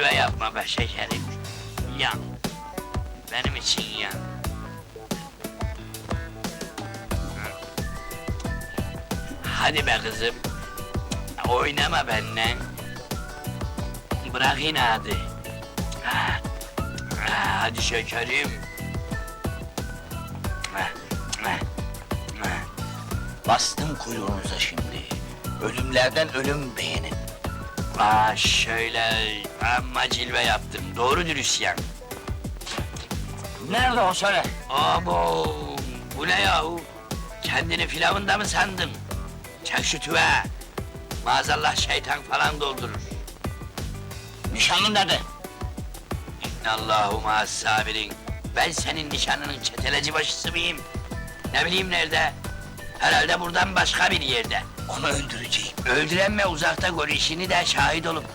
cilve yapma be şekerim. Yan. Benim için yan. Hadi be kızım. Oynama benimle. Bırak inadı. Ha, ha, Hadi şekerim. Bastım kuyruğunuza şimdi. Ölümlerden ölüm beğenin. Aa şöyle amma cilve yaptım. Doğru dürüst yan. Nerede o söyle? Abo, bu ne yahu? Kendini filavında mı sandın? Çek şu tüve. Maazallah şeytan falan doldurur. Nişanlın nerede? Allahu ma'as sabirin. Ben senin nişanının çeteleci başısı mıyım? Ne bileyim nerede? Herhalde buradan başka bir yerde. Onu öldüreceğim. Öldürenme uzakta gör işini de şahit olup